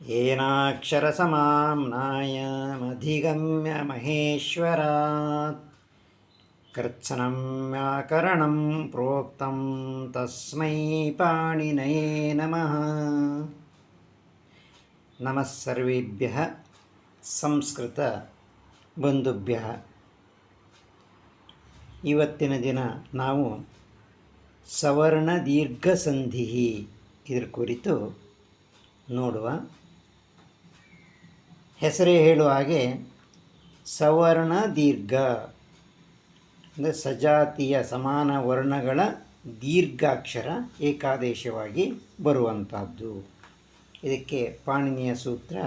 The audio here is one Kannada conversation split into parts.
येनाक्षरसमाम्नायमधिगम्य महेश्वरात् कृत्स्नं व्याकरणं प्रोक्तं तस्मै पाणिनये नमः नमः सर्वेभ्यः ಸಂಸ್ಕೃತ ಇವತ್ತಿನ ದಿನ ನಾವು ಸವರ್ಣ ದೀರ್ಘ ಸಂಧಿ ಇದರ ಕುರಿತು ನೋಡುವ ಹೆಸರೇ ಹೇಳುವ ಹಾಗೆ ಸವರ್ಣ ದೀರ್ಘ. ಅಂದರೆ ಸಜಾತಿಯ ಸಮಾನ ವರ್ಣಗಳ ದೀರ್ಘಾಕ್ಷರ ಏಕಾದೇಶವಾಗಿ ಬರುವಂಥದ್ದು ಇದಕ್ಕೆ ಪಾಣಿನಿಯ ಸೂತ್ರ,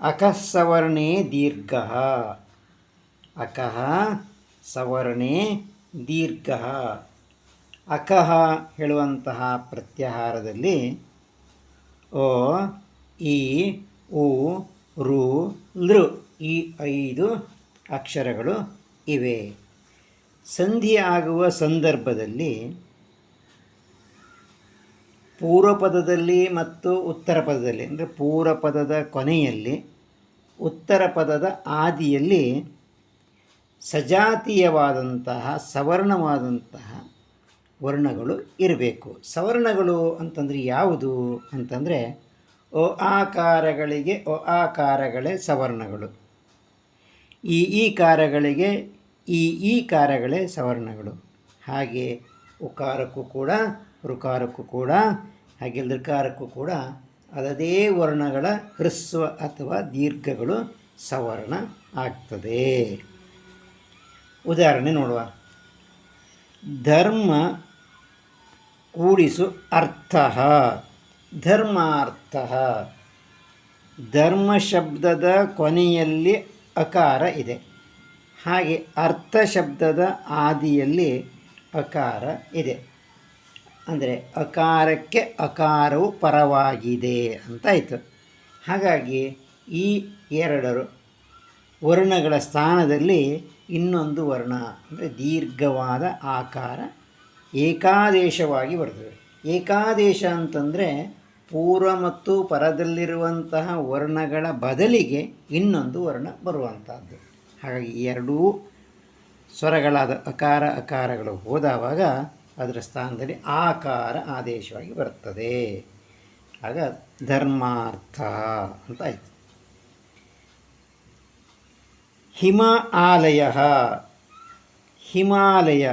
ಅಕಃ ಸವರ್ಣೇ ದೀರ್ಘ. ಅಕಃ ಸವರ್ಣೇ ದೀರ್ಘ. ಅಕಹ ಹೇಳುವಂತಹ ಪ್ರತ್ಯಾಹಾರದಲ್ಲಿ, ಓ, ಈ ಉ, ರು, ಲೃ ಈ ಐದು ಅಕ್ಷರಗಳು ಇವೆ. ಸಂಧಿ ಆಗುವ ಸಂದರ್ಭದಲ್ಲಿ ಪೂರ್ವ ಪದದಲ್ಲಿ ಮತ್ತು ಉತ್ತರ ಪದದಲ್ಲಿ ಅಂದರೆ ಪೂರ್ವ ಪದದ ಕೊನೆಯಲ್ಲಿ ಉತ್ತರ ಪದದ ಆದಿಯಲ್ಲಿ ಸಜಾತೀಯವಾದಂತಹ, ಸವರ್ಣವಾದಂತಹ ವರ್ಣಗಳು ಇರಬೇಕು. ಸವರ್ಣಗಳು ಅಂತಂದರೆ ಯಾವುದು ಅಂತಂದರೆ ಒ ಆಕಾರಗಳಿಗೆ ಒ ಆಕಾರಗಳೇ ಸವರ್ಣಗಳು. ಈ ಈ ಕಾರಗಳಿಗೆ, ಈ ಈ ಕಾರಗಳೇ ಸವರ್ಣಗಳು. ಹಾಗೆ ಉಕಾರಕ್ಕೂ ಕೂಡ, ಋಕಾರಕ್ಕೂ ಕೂಡ, ಹಾಗೆ ಲೃಕಾರಕ್ಕೂ ಕೂಡ ಅದದೇ ವರ್ಣಗಳ ಹ್ರಸ್ವ ಅಥವಾ ದೀರ್ಘಗಳು ಸವರ್ಣ ಆಗ್ತದೆ. ಉದಾಹರಣೆ ನೋಡುವ. ಧರ್ಮ ಕೂಡಿಸು ಅರ್ಥ. ಧರ್ಮಾರ್ಥ. ಧರ್ಮ ಶಬ್ದದ ಕೊನೆಯಲ್ಲಿ ಅಕಾರ ಇದೆ. ಹಾಗೆ ಅರ್ಥ ಶಬ್ದದ ಆದಿಯಲ್ಲಿ ಅಕಾರ ಇದೆ. ಅಂದರೆ ಅಕಾರಕ್ಕೆ ಅಕಾರವು ಪರವಾಗಿದೆ ಅಂತಾಯಿತು ಹಾಗಾಗಿ ಈ ಎರಡರು ವರ್ಣಗಳ ಸ್ಥಾನದಲ್ಲಿ ಇನ್ನೊಂದು ವರ್ಣ, ಅಂದರೆ ದೀರ್ಘವಾದ ಆಕಾರ ಏಕಾದೇಶವಾಗಿ ಬರ್ತದೆ. ಏಕಾದೇಶ ಅಂತಂದರೆ ಪೂರ್ವ ಮತ್ತು ಪರದಲ್ಲಿರುವಂತಹ ವರ್ಣಗಳ ಬದಲಿಗೆ ಇನ್ನೊಂದು ವರ್ಣ ಬರುವಂಥದ್ದು ಹಾಗಾಗಿ ಎರಡೂ ಸ್ವರಗಳಾದ ಅಕಾರ, ಅಕಾರಗಳು ಹೋದವಾಗ ಅದರ ಸ್ಥಾನದಲ್ಲಿ ಆಕಾರ ಆದೇಶವಾಗಿ ಬರ್ತದೆ ಆಗ ಧರ್ಮಾರ್ಥ ಅಂತ ಆಯಿತು. ಹಿಮ ಆಲಯ ಹಿಮಾಲಯ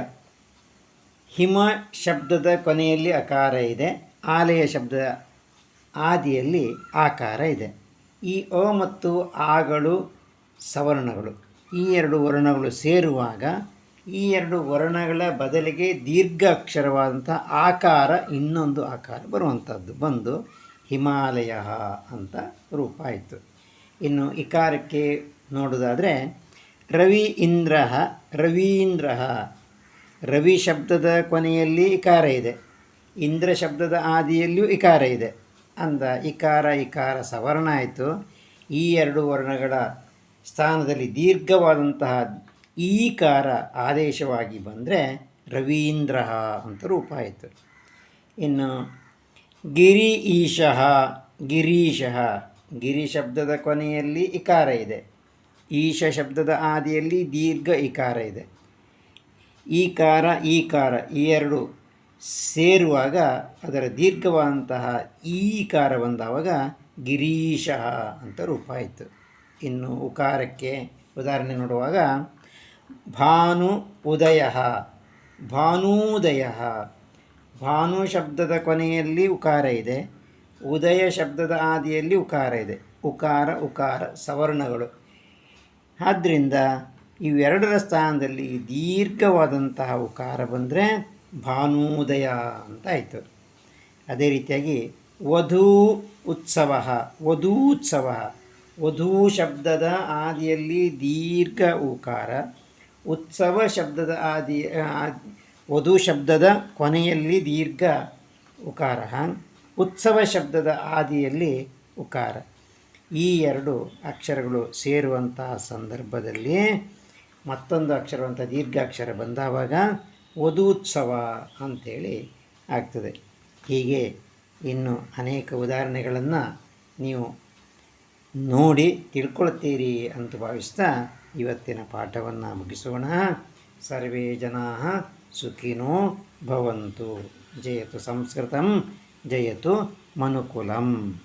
ಹಿಮ ಶಬ್ದದ ಕೊನೆಯಲ್ಲಿ ಅಕಾರ ಇದೆ, ಆಲಯ ಶಬ್ದದ ಆದಿಯಲ್ಲಿ ಆಕಾರ ಇದೆ. ಈ ಅ ಮತ್ತು ಆಗಳು ಸವರ್ಣಗಳು. ಈ ಎರಡು ವರ್ಣಗಳು ಸೇರುವಾಗ ಈ ಎರಡು ವರ್ಣಗಳ ಬದಲಿಗೆ ದೀರ್ಘ ಅಕ್ಷರವಾದಂಥ ಆಕಾರ ಇನ್ನೊಂದು ಆಕಾರ ಬರುವಂಥದ್ದು. ಬಂದು ಹಿಮಾಲಯ ಅಂತ ರೂಪ ಆಯಿತು. ಇನ್ನು ಇಕಾರಕ್ಕೆ ನೋಡೋದಾದರೆ ರವಿ ಇಂದ್ರ ರವೀಂದ್ರ ರವಿ ಶಬ್ದದ ಕೊನೆಯಲ್ಲಿ ಇಕಾರ ಇದೆ. ಇಂದ್ರ ಶಬ್ದದ ಆದಿಯಲ್ಲಿಯೂ ಇಕಾರ ಇದೆ. ಅಂದ ಇಕಾರ ಇಕಾರ ಸವರ್ಣ ಆಯಿತು. ಈ ಎರಡು ವರ್ಣಗಳ ಸ್ಥಾನದಲ್ಲಿ ದೀರ್ಘವಾದಂತಹ ಈಕಾರ ಆದೇಶವಾಗಿ ಬಂದರೆ ರವೀಂದ್ರ ಅಂತ ರೂಪ ಆಯಿತು. ಇನ್ನು ಗಿರಿ ಈಶಃ, ಗಿರೀಶಃ, ಗಿರಿ ಶಬ್ದದ ಕೊನೆಯಲ್ಲಿ ಇಕಾರ ಇದೆ. ಈಶ ಶಬ್ದದ ಆದಿಯಲ್ಲಿ ದೀರ್ಘ ಇಕಾರ ಇದೆ. ಈಕಾರ ಈಕಾರ ಈ ಎರಡು ಸೇರುವಾಗ ಅದರ ದೀರ್ಘವಾದಂತಹ ಈಕಾರ ಬಂದಾವಾಗ ಗಿರೀಶ ಅಂತ ರೂಪ ಆಯಿತು. ಇನ್ನು ಉಕಾರಕ್ಕೆ ಉದಾಹರಣೆ ನೋಡುವಾಗ, ಭಾನು ಉದಯ, ಭಾನೂದಯ. ಭಾನು ಶಬ್ದದ ಕೊನೆಯಲ್ಲಿ ಉಕಾರ ಇದೆ, ಉದಯ ಶಬ್ದದ ಆದಿಯಲ್ಲಿ ಉಕಾರ ಇದೆ. ಉಕಾರ ಉಕಾರ, ಸವರ್ಣಗಳು. ಆದ್ದರಿಂದ ಇವೆರಡರ ಸ್ಥಾನದಲ್ಲಿ ದೀರ್ಘವಾದಂತಹ ಉಕಾರ ಬಂದರೆ ಭಾನೂದಯ ಅಂತ ಆಯಿತು. ಅದೇ ರೀತಿಯಾಗಿ ವಧೂ ಉತ್ಸವ ವಧೂತ್ಸವ ವಧೂ ಶಬ್ದದ ಆದಿಯಲ್ಲಿ ದೀರ್ಘ ಊಕಾರ ಉತ್ಸವ ಶಬ್ದದ ಆದಿ ವಧು ಶಬ್ದದ ಕೊನೆಯಲ್ಲಿ ದೀರ್ಘ ಉಕಾರ ಉತ್ಸವ ಶಬ್ದದ ಆದಿಯಲ್ಲಿ ಉಕಾರ. ಈ ಎರಡು ಅಕ್ಷರಗಳು ಸೇರುವಂತಹ ಸಂದರ್ಭದಲ್ಲಿ ಮತ್ತೊಂದು ಅಕ್ಷರವಂಥ ದೀರ್ಘಾಕ್ಷರ ಬಂದಾವಾಗ ವಧೂತ್ಸವ ಅಂಥೇಳಿ ಆಗ್ತದೆ. ಹೀಗೆ ಇನ್ನು ಅನೇಕ ಉದಾಹರಣೆಗಳನ್ನು ನೀವು ನೋಡಿ ತಿಳ್ಕೊಳ್ತೀರಿ ಅಂತ ಭಾವಿಸ್ತಾ ಇವತ್ತಿನ ಪಾಠವನ್ನು ಮುಗಿಸೋಣ. ಸರ್ವೇ ಜನಾ ಸುಖಿನೋ ಭವಂತು. ಜಯತು ಸಂಸ್ಕೃತಂ, ಜಯತು ಮನುಕುಲಂ.